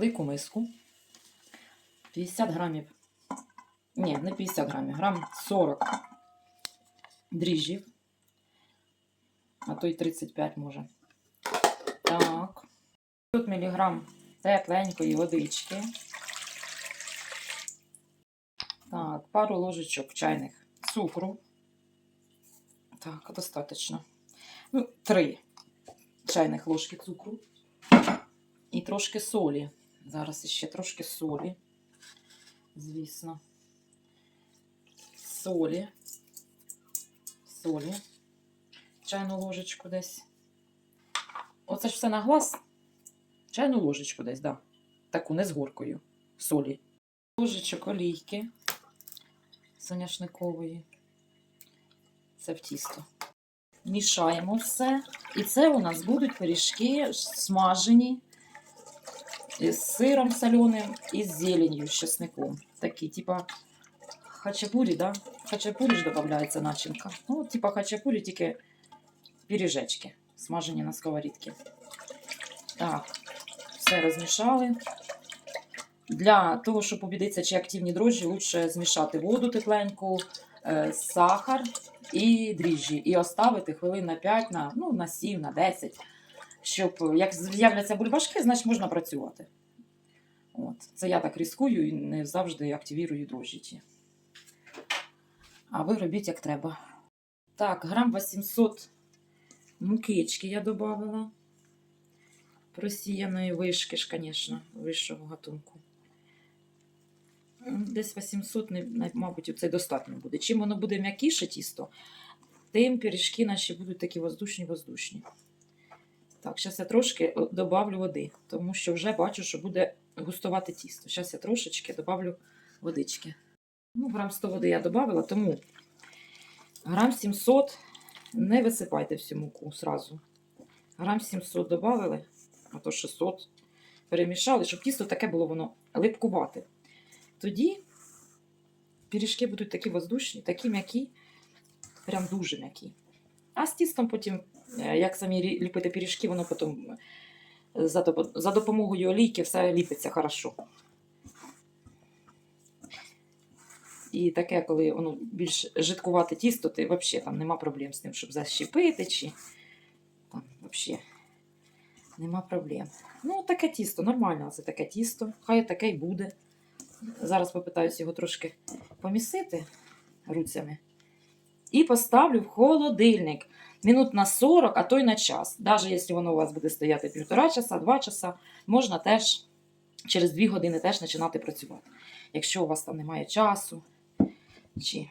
велику миску. 50 грамів. Ні, не 50 грамів, грам 40 дріжджів. А то й 35 може. Так. Тут міліграм тепленької водички. Так, пару ложечок чайних цукру. Так, достатньо. Ну, три чайних ложки цукру. І трошки солі. Зараз ще трошки солі. Звісно. Солі. Солі. Чайну ложечку десь. Оце ж все на глаз. Чайну ложечку десь. Да. Таку не з горкою. Солі. Ложечок олійки соняшникової. Це в тісто. Мішаємо все. І це у нас будуть пиріжки смажені з сиром соленим і з зеленью, з чесником. Такі, типа хачапурі, да? Хачапурі ж додається начинка. Ну, типа хачапурі, тільки пиріжечки, смажені на сковорідці. Так, все розмішали. Для того, щоб убедитися, чи активні дрожжі, лучше змішати воду тепленьку, е, сахар і дріжджі. І оставити хвилин на 5, на, ну, на 7, на 10. Щоб як з'являться бульбашки, значить можна працювати. От. Це я так ризикую і не завжди активірую дрожжі. А ви робіть як треба. Так, грам 800 мукички я додавала. Просіяної вишки ж, звісно, вищого гатунку. Десь 800, мабуть, це достатньо буде. Чим воно буде м'якіше тісто, тим пиріжки наші будуть такі воздушні-воздушні. Так, зараз я трошки о, добавлю води, тому що вже бачу, що буде густувати тісто. Зараз я трошечки добавлю водички. Ну, грам 100 води я додавала, тому грам 700 не висипайте всю муку сразу. Грам 700 додавали, а то 600 перемішали, щоб тісто таке було воно липкувате. Тоді пиріжки будуть такі воздушні, такі м'які, прям дуже м'які. А з тістом потім, е, як самі ліпити пиріжки, воно потім е, за, допомогою олійки все ліпиться хорошо. І таке, коли воно більш жидкувате тісто, ти взагалі там нема проблем з тим, щоб защепити чи там взагалі нема проблем. Ну, таке тісто, нормально, це таке тісто. Хай таке й буде. Зараз попитаюся його трошки помісити руцями. І поставлю в холодильник минут на 40, а то й на час. Навіть якщо воно у вас буде стояти півтора часа, два часа, можна теж через дві години теж починати працювати. Якщо у вас там немає часу чи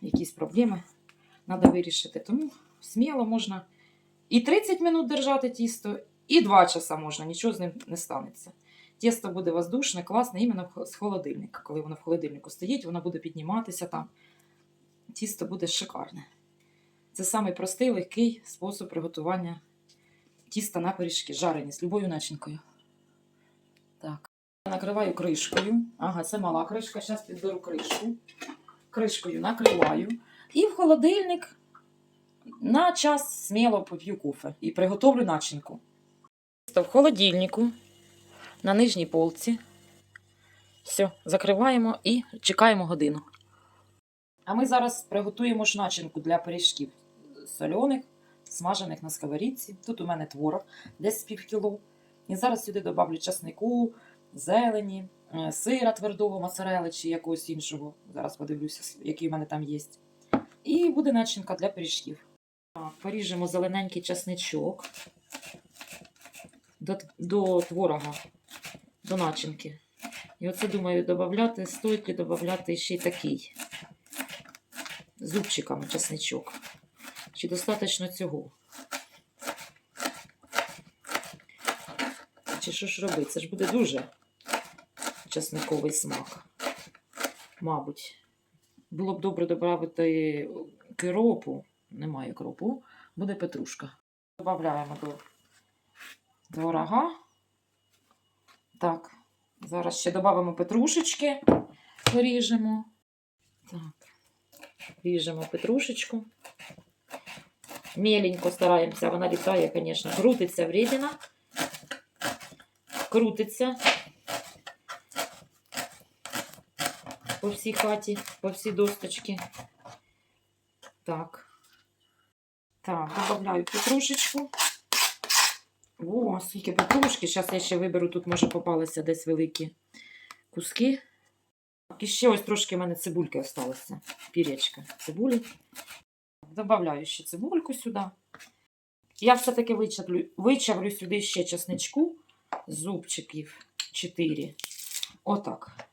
якісь проблеми треба вирішити. Тому сміло можна і 30 минут держати тісто, і 2 часа можна, нічого з ним не станеться. Тісто буде воздушне, класне, іменно з холодильника. Коли воно в холодильнику стоїть, воно буде підніматися там. Тісто буде шикарне. Це самий простий, легкий спосіб приготування тіста на пиріжки, жарені з любою начинкою. Так. Накриваю кришкою. Ага, це мала кришка. Зараз підберу кришку. Кришкою накриваю. І в холодильник на час сміло поп'ю кофе і приготовлю начинку. В холодильнику на нижній полці. Все, закриваємо і чекаємо годину. А ми зараз приготуємо ж начинку для пиріжків соляних, смажених на сковорідці. Тут у мене творог десь пів кіло. І зараз сюди добавлю часнику, зелені, е, сира твердого, моцарели чи якогось іншого. Зараз подивлюся, який у мене там є. І буде начинка для пиріжків. Поріжемо зелененький часничок до, до творога, до начинки. І оце думаю, додати, стоїть ли додати ще й такий зубчиками часничок. Чи достатньо цього? Чи що ж робити? Це ж буде дуже часниковий смак. Мабуть. Було б добре додати кропу. Немає кропу. Буде петрушка. Додаємо до творога. Так, зараз ще додамо петрушечки, поріжемо. Так, ріжемо петрушечку. Меленько стараємося, вона літає, звісно, крутиться вредина. Крутиться по всій хаті, по всій досточці. Так. Так, додаю петрушечку. О, скільки петрушки. Зараз я ще виберу, тут, може, попалися десь великі куски. І ще ось трошки в мене цибульки осталося. Пірячка цибулі. Добавляю ще цибульку сюди. Я все-таки вичавлю, вичавлю сюди ще чесничку, зубчиків 4. Отак.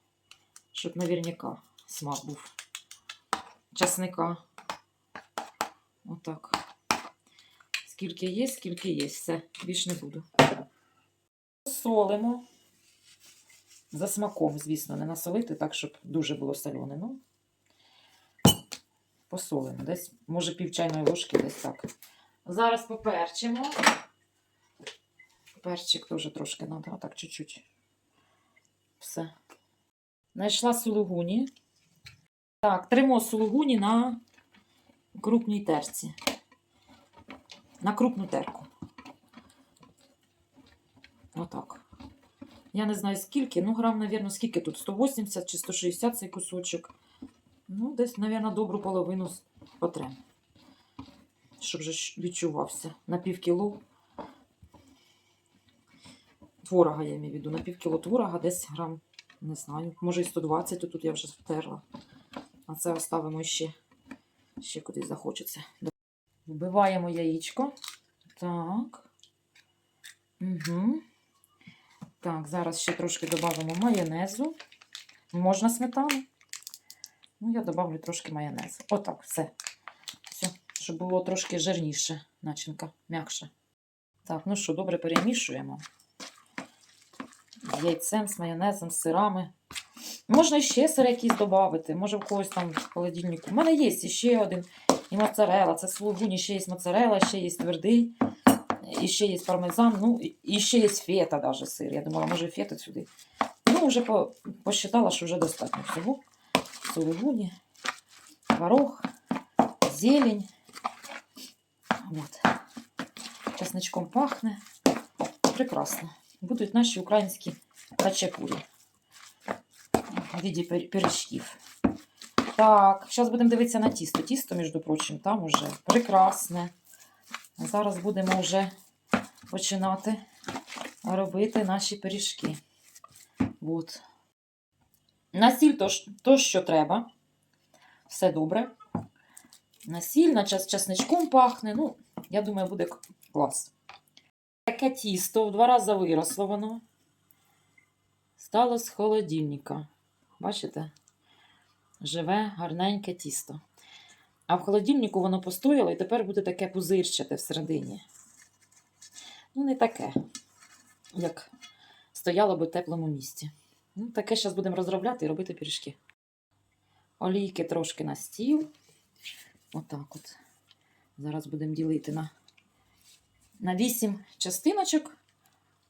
Щоб наверняка смак був. Чесника. Отак. Скільки є, скільки є. Все, більш не буду. Солимо. За смаком, звісно, не насолити, так, щоб дуже було солене. Ну, посолимо. Десь, може, пів чайної ложки, десь так. Зараз поперчимо. Перчик теж трошки треба, так, чуть-чуть. Все. Знайшла сулугуні. Так, тримо сулугуні на крупній терці. На крупну терку. Отак. Я не знаю скільки, ну грам, мабуть, скільки тут? 180 чи 160 цей кусочок. Ну, десь, мабуть, добру половину потрем. Щоб же відчувався. На пів кіло творога, я маю в виду. На пів кіло творога десь грам, не знаю, може і 120, то тут я вже втерла. А це оставимо ще, ще кудись захочеться. Вбиваємо яєчко. Так. Угу. Так, зараз ще трошки додамо майонезу. Можна сметану. Ну, я додавлю трошки майонезу. Отак, все. Все, щоб було трошки жирніше, начинка, м'якше. Так, ну що, добре перемішуємо. Яйцем, з майонезом, з сирами. Можна ще сир якийсь додати, може в когось там в холодильнику. У мене є ще один і моцарела. Це слугуні, ще є моцарела, ще є твердий, і ще є пармезан, ну, і- ще є фета даже сир. Я думала, може фета сюди. Ну, вже по, посчитала, що вже достатньо всього. Сулугуні, творог, зелень. От. Чесничком пахне. Прекрасно. Будуть наші українські хачапурі в пир- пиріжків. Так, зараз будемо дивитися на тісто. Тісто, між прочим, там уже прекрасне. Зараз будемо вже починати робити наші пиріжки. От. На сіль то, то, що треба. Все добре. На сіль, на час часничком пахне. Ну, я думаю, буде клас. Таке тісто в два рази виросло воно. Стало з холодильника. Бачите? Живе, гарненьке тісто. А в холодильнику воно постояло і тепер буде таке пузирчате всередині. Ну, не таке, як стояло би в теплому місці. Ну, таке зараз будемо розробляти і робити пиріжки. Олійки трошки на стіл. Отак от. Зараз будемо ділити на, на 8 частиночок,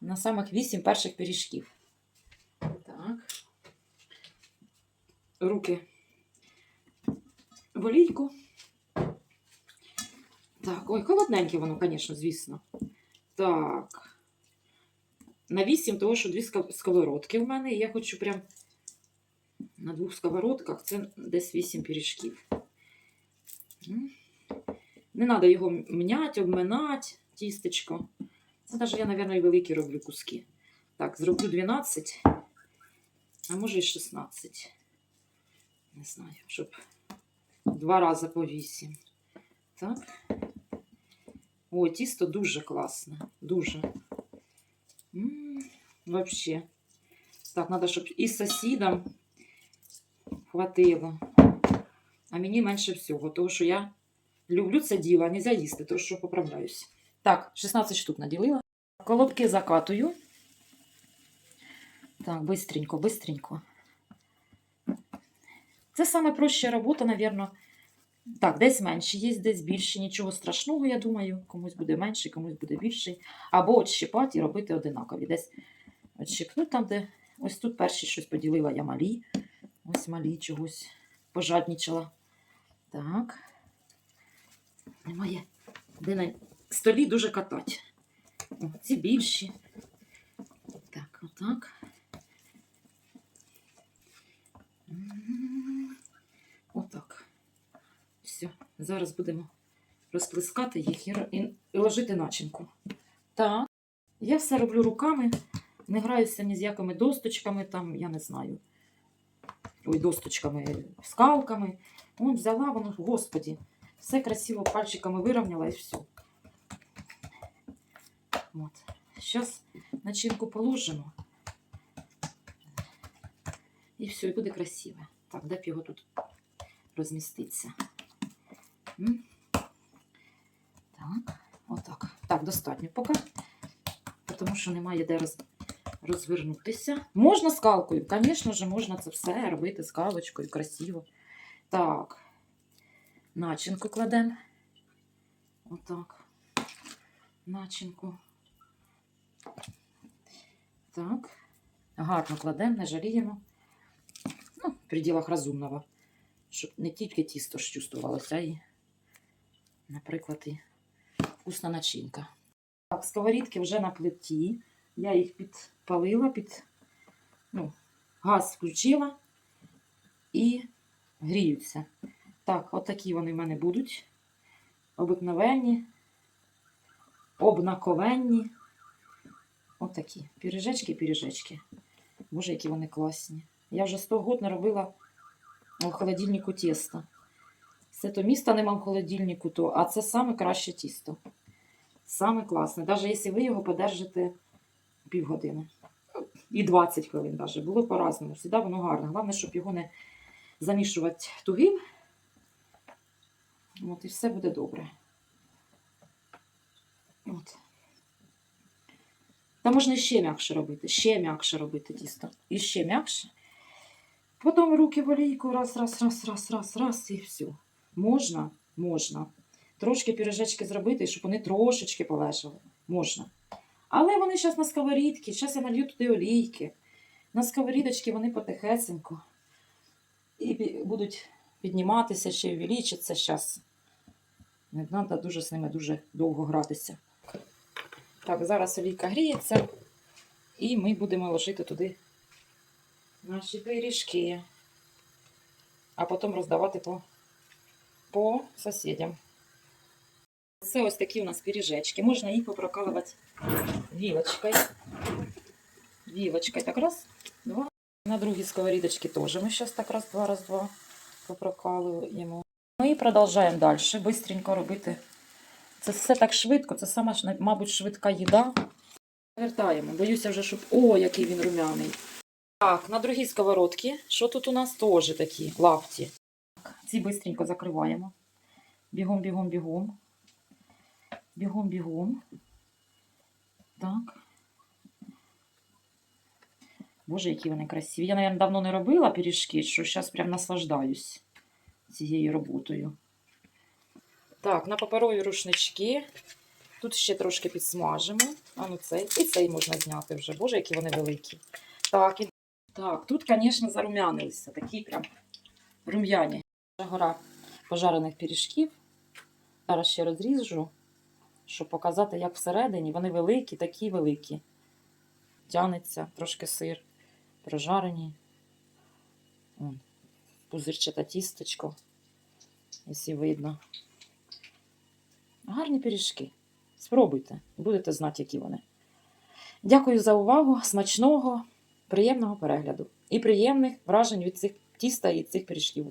на самих 8 перших пиріжків. Так. Руки в олійку. Так, ой, холодненьке воно, звісно, звісно. Так. На 8, того, що дві сковородки в мене. І я хочу прям на двох сковородках це десь 8 пиріжків. Не треба його міняти, обминати, тістечко. Це навіть я, мабуть, великі роблю куски. Так, зроблю 12, а може і 16. Не знаю, щоб два рази по 8. Так. О, тісто дуже класне. Дуже. М, Вообще. Так, треба, щоб і сусідам хватило. А мені менше всього, тому що я люблю це діло, а нельзя їсти, тому що поправляюсь. Так, 16 штук наділила. Колобки закатую. Так, бистренько, бистренько. Це саме проща робота, напевно. Так, десь менше є, десь більше. Нічого страшного, я думаю. Комусь буде менше, комусь буде більше. Або отщипати і робити одинакові. Десь отщипнути там, де ось тут перші щось поділила я малі. Ось малі чогось пожаднічала. Так. Немає. Де на столі дуже катать. Ці більші. Так, отак. М, Отак. Все. Зараз будемо розплескати їх і, ложити начинку. Так. Я все роблю руками, не граюся ні з якими досточками, там, я не знаю. Ой, досточками, скалками. Вон взяла воно, господі, все красиво пальчиками вирівняла і все. От. Зараз начинку положимо. І все, і буде красиво. Так, де б його тут розміститься. Так, отак. Так, достатньо поки. Тому що немає де роз... розвернутися. Можна скалкою, звісно ж, можна це все робити скалочкою, красиво. Так, начинку кладемо. Отак. Начинку. Так. Гарно кладемо, не жаліємо. Ну, в пределах розумного. Щоб не тільки тісто ж чувствувалося, а і, наприклад, і вкусна начинка. Так, сковорідки вже на плиті. Я їх підпалила, під, ну, газ включила і гріються. Так, отакі вони в мене будуть. Обикновенні, обнаковенні. Отакі. Піріжечки, піріжечки. Боже, які вони класні. Я вже 100 год не робила в холодильнику тісто. Це то міста нема в холодильнику, то, а це саме краще тісто. Саме класне. Навіть якщо ви його подержите півгодини. І 20 хвилин навіть. Було по-разному. Всегда воно гарне. Головне, щоб його не замішувати тугим. От, і все буде добре. От. Та можна ще м'якше робити, ще м'якше робити тісто. І ще м'якше. Потім руки в олійку, раз, раз, раз, раз, раз, раз, і все. Можна, можна. Трошки пірожечки зробити, щоб вони трошечки полежали. Можна. Але вони зараз на сковорідці, зараз я налью туди олійки. На сковорідочки вони потихесенько. І будуть підніматися, ще й увеличиться зараз. Не треба дуже з ними дуже довго гратися. Так, зараз олійка гріється, і ми будемо ложити туди наші пиріжки, а потім роздавати по, по сусідям. Це ось такі у нас пиріжечки. Можна їх попрокалувати вілочкою. Вілочкою. Так раз, два. На другій сковорідочці теж ми зараз так раз, два, раз, два попрокалуємо. Ну і продовжуємо далі. Бистренько робити. Це все так швидко, це сама, мабуть, швидка їда. Вертаємо. Боюся вже, щоб. О, який він румяний. Так, на другій сковородці. Що тут у нас теж такі лапті? Так, ці бистренько закриваємо. Бігом, бігом, бігом. Бігом, бігом. Так. Боже, які вони красиві. Я, мабуть, давно не робила пиріжки, що зараз прям наслаждаюсь цією роботою. Так, на паперові рушнички. Тут ще трошки підсмажимо. А ну цей. І цей можна зняти вже. Боже, які вони великі. Так, і... так тут, звісно, зарум'янилися. Такі прям рум'яні. Гора пожарених пиріжків. Зараз ще розріжу, щоб показати, як всередині. Вони великі, такі великі. Тянеться трошки сир. Прожарені. Вон, пузирчате тістечко, якщо видно. Гарні пиріжки. Спробуйте, будете знати, які вони. Дякую за увагу, смачного, приємного перегляду і приємних вражень від цих тіста і цих пиріжків.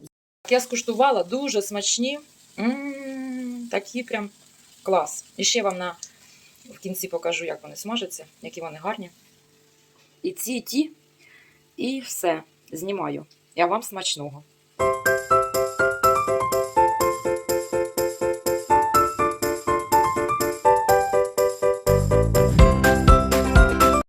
Я скуштувала дуже смачні. М, Такі прям клас. І ще вам на в кінці покажу, як вони смажаться, які вони гарні. І ці, і ті, і все. Знімаю. Я вам смачного.